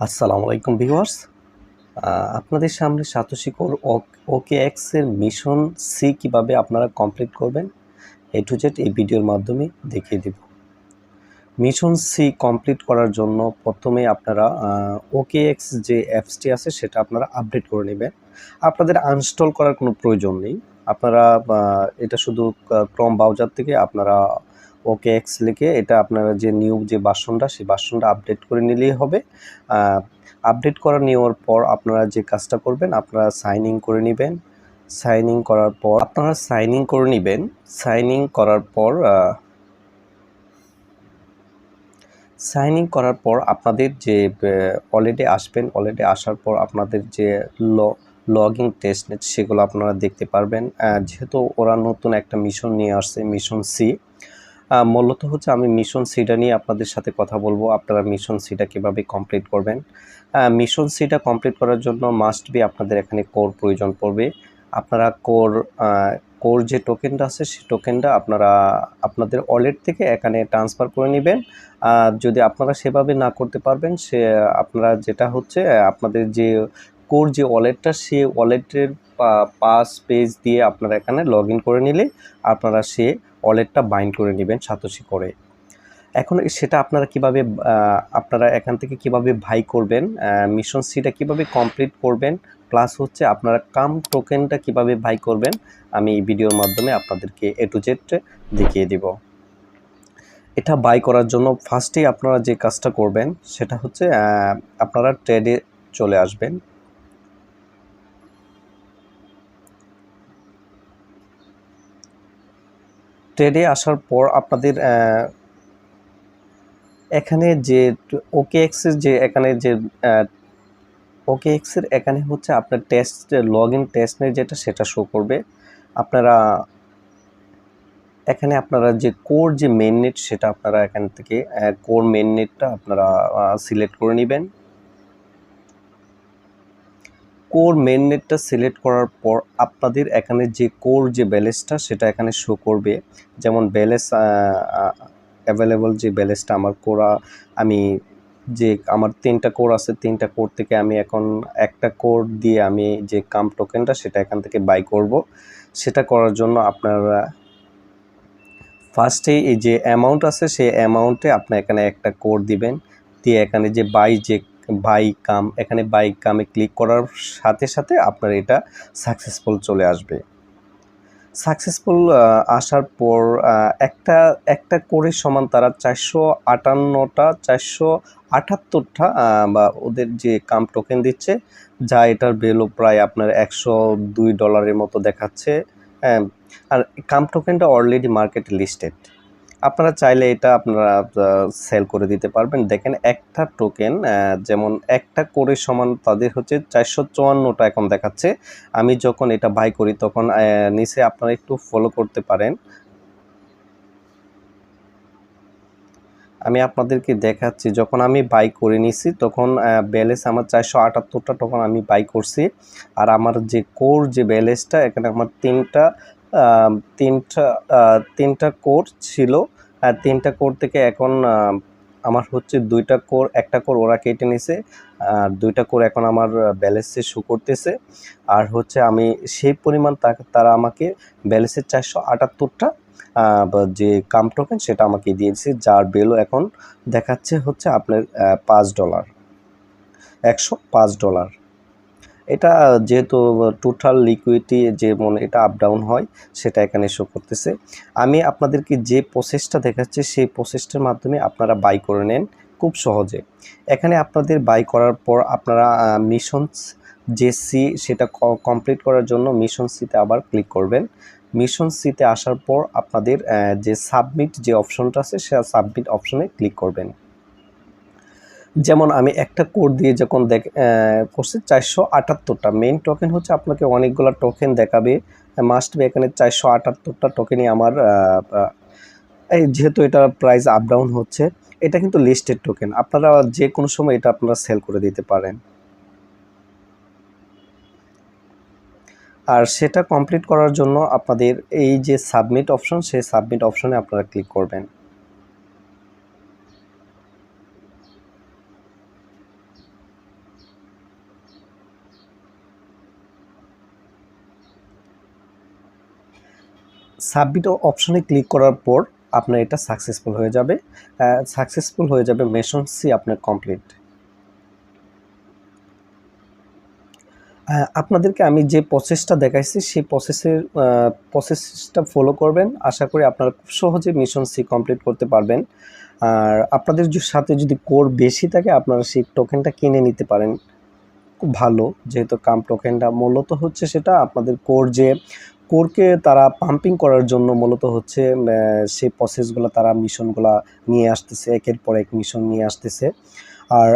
আসসালামু আলাইকুম ভিউয়ার্স। আপনাদের সামনে সাতোশি কোর ওকে এক্সের মিশন সি কীভাবে আপনারা কমপ্লিট করবেন এ টু জেড এই ভিডিওর মাধ্যমে দেখিয়ে দেব। মিশন সি কমপ্লিট করার জন্য প্রথমে আপনারা ওকে এক্স যে অ্যাপসটি আছে সেটা আপনারা আপডেট করে নেবেন। আপনাদের আনস্টল করার কোনো প্রয়োজন নেই। আপনারা এটা শুধু ক্রম ব্রাউজার থেকে আপনারা ওকে এক্স লিখে এটা আপনারা যে নিউ যে বাসনটা, সেই বাসনটা আপডেট করে নিলেই হবে। আপডেট করা নেওয়ার পর আপনারা যে কাজটা করবেন, আপনারা সাইন ইন করে নেবেন। সাইন ইন করার পর, আপনারা সাইন ইন করে নেবেন। সাইন ইন করার পর সাইন ইন করার পর আপনাদের যে অলরেডি আসবেন অলরেডি আসার পর আপনাদের যে ল লগ ইন টেস্ট নেট সেগুলো আপনারা দেখতে পারবেন। যেহেতু ওরা নতুন একটা মিশন নিয়ে আসছে মিশন সি মূলত হচ্ছে আমি মিশন সিটা নিয়ে আপনাদের সাথে কথা বলব। আপনারা মিশন সিটা কীভাবে কমপ্লিট করবেন? মিশন সিটা কমপ্লিট করার জন্য মাস্ট বি আপনাদের এখানে কোর প্রয়োজন পড়বে। আপনারা কোর কোর যে টোকেনটা আছে, সেই টোকেনটা আপনারা, আপনাদের ওয়ালেট থেকে এখানে ট্রান্সফার করে নেবেন। আর যদি আপনারা সেভাবে না করতে পারবেন, সে, আপনারা যেটা হচ্ছে, আপনাদের যে কোর যে ওয়ালেটটা সে ওয়ালেটের পাস পেজ দিয়ে আপনারা এখানে লগ করে নিলে আপনারা সে ওয়ালেটটা বাইন্ড করে নেবেন সাতোশি করে। এখন সেটা আপনারা কীভাবে আপনারা এখান থেকে কীভাবে ভাই করবেন মিশন সিটা কীভাবে কমপ্লিট করবেন প্লাস হচ্ছে আপনারা কাম টোকেনটা কীভাবে ভাই করবেন, আমি এই ভিডিওর মাধ্যমে আপনাদেরকে এ টু জেড দেখিয়ে দিব। এটা বাই করার জন্য ফার্স্টেই আপনারা যে কাজটা করবেন, সেটা হচ্ছে আপনারা ট্রেডে চলে আসবেন। ট্রেডে আসার পর আপনাদের এখানে যে ওকে এক্সের যে এখানে যে ওকে এক্সের এখানে হচ্ছে আপনার test log in test net যেটা সেটা শো করবে। আপনারা এখানে আপনারা যে কোর যে মেন নেট সেটা আপনারা এখান থেকে কোর মেন নেটটা আপনারা সিলেক্ট করে নেবেন। কোর মেন নেটটা সিলেক্ট করার পর আপনাদের এখানে যে কোর যে ব্যালেন্সটা সেটা এখানে শো করবে। যেমন ব্যালেন্স অ্যাভেলেবল যে ব্যালেন্সটা আমার কোরা আমি যে আমার তিনটা কোর আছে, তিনটা কোর থেকে আমি এখন একটা কোর দিয়ে আমি যে কাম টোকেনটা সেটা এখান থেকে বাই করব। সেটা করার জন্য আপনারা ফার্স্টে এই যে অ্যামাউন্ট আছে, সেই অ্যামাউন্টে আপনি এখানে একটা কোড দিবেন। দিয়ে এখানে যে বাই যে বাই কাম এখানে বাই কামে ক্লিক করার সাথে সাথে আপনার এটা সাকসেসফুল চলে আসবে। সাকসেসফুল আসার পর একটা একটা কোরের সমান তারা চারশো আটান্নটা, চারশো আটাত্তরটা বা ওদের যে কাম টোকেন দিচ্ছে, যা এটার ভ্যালু প্রায় আপনার একশো দুই ডলারের মতো দেখাচ্ছে হ্যাঁ আর কাম টোকেনটা অলরেডি মার্কেটে লিস্টেড আপনারা চাইলে এটা আপনারা সেল করে দিতে পারবেন। দেখেন একটা টোকেন যেমন একটা কোরের সমান তাদের হচ্ছে চারশো চুয়ান্নটা এখন দেখাচ্ছে। আমি যখন এটা বাই করি তখন নিচে আপনারা একটু ফলো করতে পারেন। আমি আপনাদেরকে দেখাচ্ছি, যখন আমি বাই করে নিছি তখন ব্যালেন্স আমার চারশো আটাত্তরটা তখন আমি বাই করছি। আর আমার যে কোর যে ব্যালেন্সটা এখানে আমার তিনটা তিনটা তিনটা কোর ছিল। আর তিনটা কোর থেকে এখন আমার হচ্ছে দুইটা কোর, একটা কোর ওরা কেটে নিছে, আর দুইটা কোর এখন আমার ব্যালেন্সে শো করতেছে। আর হচ্ছে আমি সেই পরিমাণ তারা আমাকে ব্যালেন্সের চারশো আটাত্তরটা যে কাম টোকেন সেটা আমাকে দিয়েছে, যার বেলও এখন দেখাচ্ছে হচ্ছে আপনার পাঁচ ডলার একশো পাঁচ ডলার এটা যেহেতু টোটাল লিকুইডিটি যে মনে এটা আপ ডাউন হয়, সেটা এখানে শো করতেছে। আমি আপনাদেরকে যে প্রসেসটা দেখাচ্ছি, সেই প্রসেসটার মাধ্যমে আপনারা বাই করে নেন খুব সহজে। এখানে আপনাদের বাই করার পর আপনারা মিশন যে সি সেটা কমপ্লিট করার জন্য মিশন সিতে আবার ক্লিক করবেন। মিশন সিতে আসার পর আপনাদের যে সাবমিট যে অপশনটা আছে, সে সাবমিট অপশনে ক্লিক করবেন। যেমন আমি একটা কোড দিয়ে যখন দেখ করছি চারশো আটাত্তরটা মেইন টোকেন হচ্ছে আপনাকে অনেকগুলো টোকেন দেখাবে। মাস্ট বি এখানে চারশো আটাত্তরটা টোকেনই আমার এই যেহেতু এটা প্রাইস আপ ডাউন হচ্ছে, এটা কিন্তু লিস্টেড টোকেন আপনারা যে কোনো সময় এটা আপনারা সেল করে দিতে পারেন। আর সেটা কমপ্লিট করার জন্য আপনাদের এই যে সাবমিট অপশন সেই সাবমিট অপশনে আপনারা ক্লিক করবেন। সাবমিট অপশনে ক্লিক করার পর আপনার এটা সাকসেসফুল হয়ে যাবে। সাকসেসফুল হয়ে যাবে মেশন সি আপনার কমপ্লিট আপনাদেরকে আমি যে প্রসেসটা দেখাইছি, সেই প্রসেসের প্রসেসটা ফলো করবেন। আশা করি আপনারা খুব সহজে মিশন সি কমপ্লিট করতে পারবেন। আর আপনাদের সাথে যদি কোর বেশি থাকে, আপনারা সেই টোকেনটা কিনে নিতে পারেন। খুব ভালো, যেহেতু কাম টোকেনটা মূলত হচ্ছে সেটা আপনাদের কোর যে কোরকে তারা পাম্পিং করার জন্য মূলত হচ্ছে সেই প্রসেসগুলো তারা মিশনগুলো নিয়ে আসতেছে, একের পর এক মিশন নিয়ে আসতেছে। আর